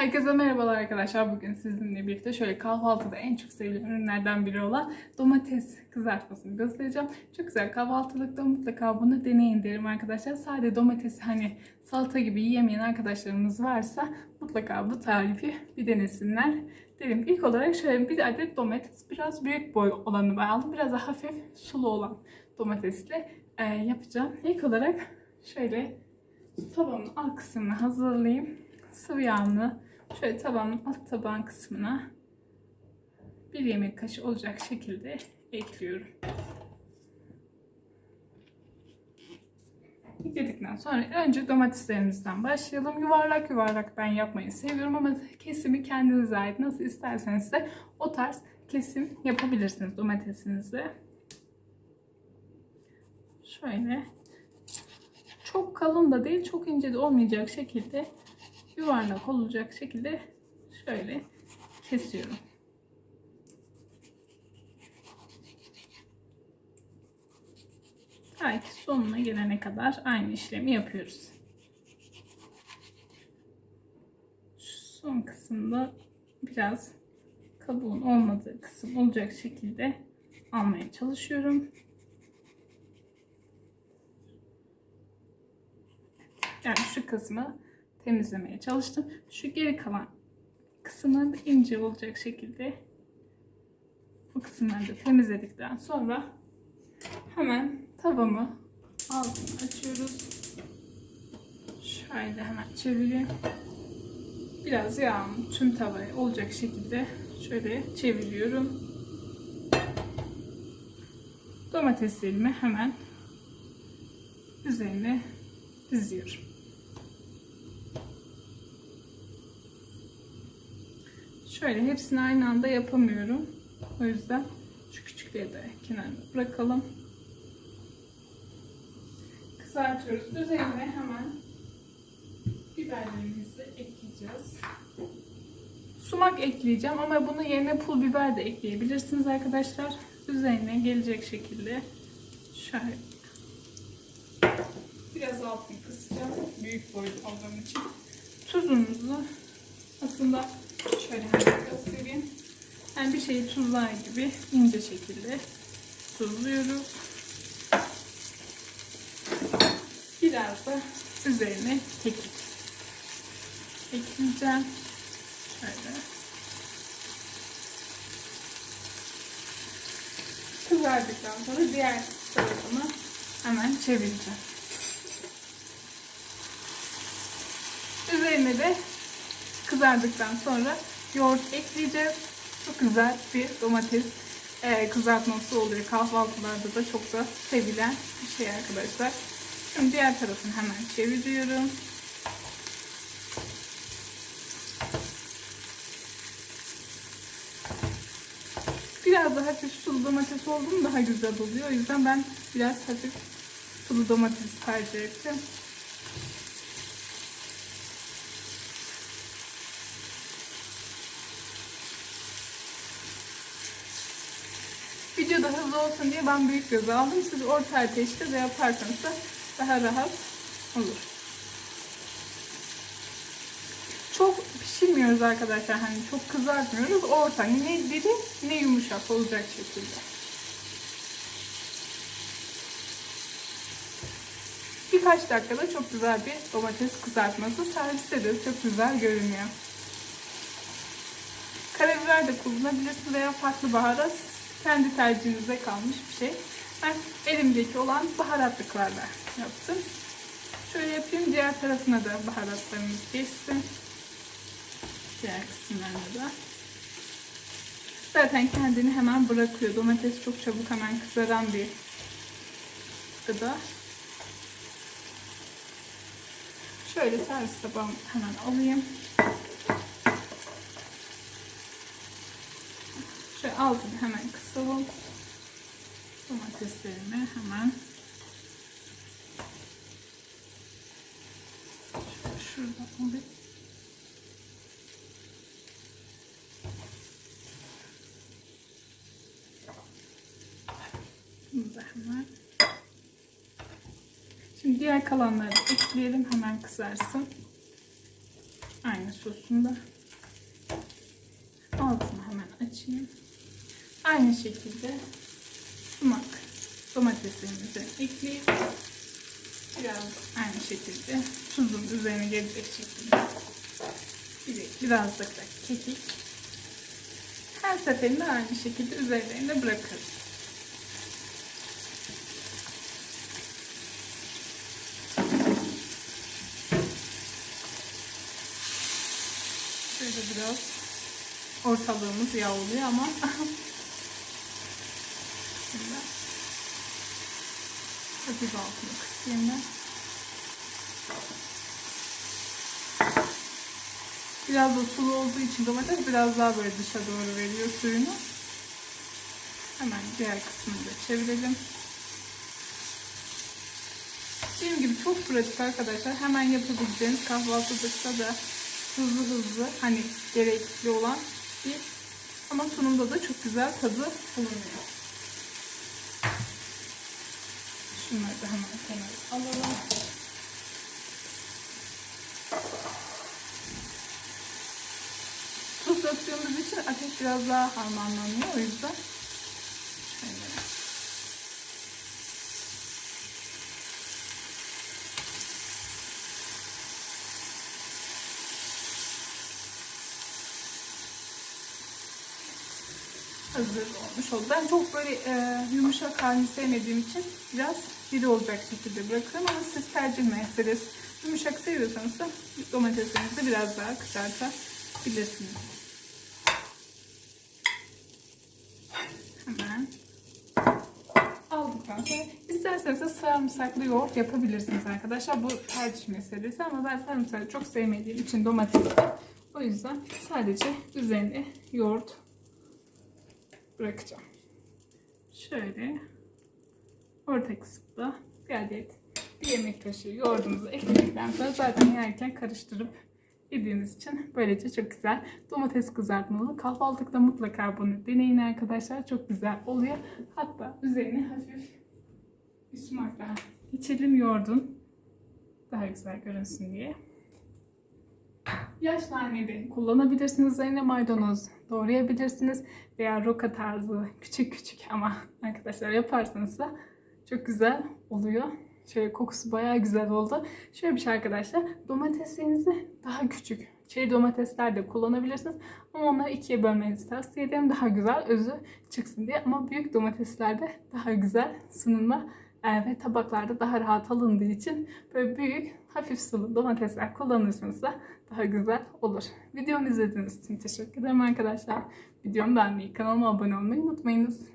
Herkese merhabalar arkadaşlar. Bugün sizinle birlikte şöyle kahvaltıda en çok sevilen ürünlerden biri olan domates kızartmasını göstereceğim. Çok güzel kahvaltılıkta mutlaka bunu deneyin derim arkadaşlar. Sade domatesi hani salata gibi yiyemeyen arkadaşlarımız varsa mutlaka bu tarifi bir denesinler derim. İlk olarak şöyle bir adet domates biraz büyük boy olanı ben aldım. Biraz da hafif sulu olan domatesle e, yapacağım. İlk olarak şöyle tavanın alt kısmını hazırlayayım. Sıvı yağını şöyle tavanın alt taban kısmına bir yemek kaşığı olacak şekilde ekliyorum. Ekledikten sonra önce domateslerimizden başlayalım. Yuvarlak yuvarlak ben yapmayı seviyorum ama kesimi kendinize ait. Nasıl isterseniz de o tarz kesim yapabilirsiniz domatesinizde. Şöyle çok kalın da değil, çok ince de olmayacak şekilde yuvarlak olacak şekilde şöyle kesiyorum. Ta ki sonuna gelene kadar aynı işlemi yapıyoruz. Şu son kısımda biraz kabuğun olmadığı kısım olacak şekilde almaya çalışıyorum. Yani şu kısmı temizlemeye çalıştım. Şu geri kalan kısmı da ince olacak şekilde bu kısımları da temizledikten sonra hemen tavamı altını açıyoruz. Şöyle hemen çevireyim. Biraz yağım tüm tavaya olacak şekilde şöyle çeviriyorum. Domateslerimi hemen üzerine diziyorum. Şöyle hepsini aynı anda yapamıyorum. O yüzden şu küçükleri de kenara bırakalım. Kızartıyoruz. Üzerine hemen biberlerimizi ekleyeceğiz. Sumak ekleyeceğim ama bunun yerine pul biber de ekleyebilirsiniz arkadaşlar. Üzerine gelecek şekilde şöyle biraz altını kısacağım. Büyük boyut aldığım için. Tuzumuzu aslında şöyle göstereyim. Yani bir şeyi tuzlar gibi ince şekilde tuzluyoruz. Biraz da üzerine kekik ekleyeceğim. Şöyle. Kızardıktan sonra diğer tarafını hemen çevireceğim. Üzerine de kızardıktan sonra yoğurt ekleyeceğiz. Çok güzel bir domates e, kızartması oluyor. Kahvaltılarda da çok da sevilen bir şey arkadaşlar. Şimdi diğer tarafını hemen çeviriyorum. Biraz daha hafif sulu domates oldu daha güzel oluyor. O yüzden ben biraz hafif sulu domates tercih ettim. Video da hızlı olsun diye ben büyük göz aldım. Siz orta ateşte de yaparsanız da daha rahat olur. Çok pişirmiyoruz arkadaşlar. Hani çok kızartmıyoruz. Orta ne diri ne yumuşak olacak şekilde. Birkaç dakikada çok güzel bir domates kızartması serviste de çok güzel görünüyor. Karabiber de kullanabilirsiniz veya farklı baharat kendi tercihinize kalmış bir şey. Ben elimdeki olan baharatlıklarla yaptım. Şöyle yapayım. Diğer tarafına da baharatlarımız geçsin. Diğer kısımlarına da. Zaten kendini hemen bırakıyor. Domates çok çabuk hemen kızaran bir gıda. Şöyle servis tabağımı hemen alayım. Altını hemen kısalım. Domateslerimi hemen şurada alayım. Da hemen. Şimdi diğer kalanları ekleyelim hemen kızarsın. Aynı sosunda. açayım. Aynı şekilde sumak domateslerimizi ekleyip biraz aynı şekilde tuzun üzerine gelecek şekilde bir- biraz da kekik her seferinde aynı şekilde üzerlerine bırakırız. Şöyle biraz ortalığımız yağ ama şimdi hafif altını ben. Biraz da sulu olduğu için domates biraz daha böyle dışa doğru veriyor suyunu. Hemen diğer kısmını da çevirelim. Dediğim gibi çok pratik arkadaşlar. Hemen yapabileceğiniz kahvaltılıkta da hızlı hızlı hani gerekli olan bir ama sunumda da çok güzel tadı bulunuyor. Şunları da hemen kenara alalım. Tuz döktüğümüz için ateş biraz daha harmanlanıyor o yüzden. Şöyle. Hazır olmuş oldu. Ben çok böyle e, yumuşak halini sevmediğim için biraz diri olacak şekilde bırakıyorum ama siz tercih meselesi. Yumuşak seviyorsanız da domateslerinizi biraz daha kızartabilirsiniz. Hemen aldıktan sonra isterseniz de sarımsaklı yoğurt yapabilirsiniz arkadaşlar. Bu tercih meselesi ama ben sarımsağı çok sevmediğim için domates o yüzden sadece üzerine yoğurt bırakacağım. Şöyle orta kısımda bir adet bir yemek kaşığı yoğurdumuzu ekledikten sonra zaten yerken karıştırıp yediğiniz için böylece çok güzel domates kızartmalı. Kahvaltıda mutlaka bunu deneyin arkadaşlar. Çok güzel oluyor. Hatta üzerine hafif bir sumak daha geçelim yoğurdun. Daha güzel görünsün diye. Yaş nane kullanabilirsiniz. Üzerine maydanoz doğrayabilirsiniz. Veya roka tarzı küçük küçük ama arkadaşlar yaparsanız da çok güzel oluyor. Şöyle kokusu bayağı güzel oldu. Şöyle bir şey arkadaşlar. Domateslerinizi daha küçük. Çeri domatesler de kullanabilirsiniz. Ama onları ikiye bölmenizi tavsiye ederim. Daha güzel özü çıksın diye. Ama büyük domateslerde daha güzel sunumla e, ve tabaklarda daha rahat alındığı için böyle büyük hafif sulu domatesler kullanırsanız da daha güzel olur. Videomu izlediğiniz için teşekkür ederim arkadaşlar. Videomu beğenmeyi, kanalıma abone olmayı unutmayınız.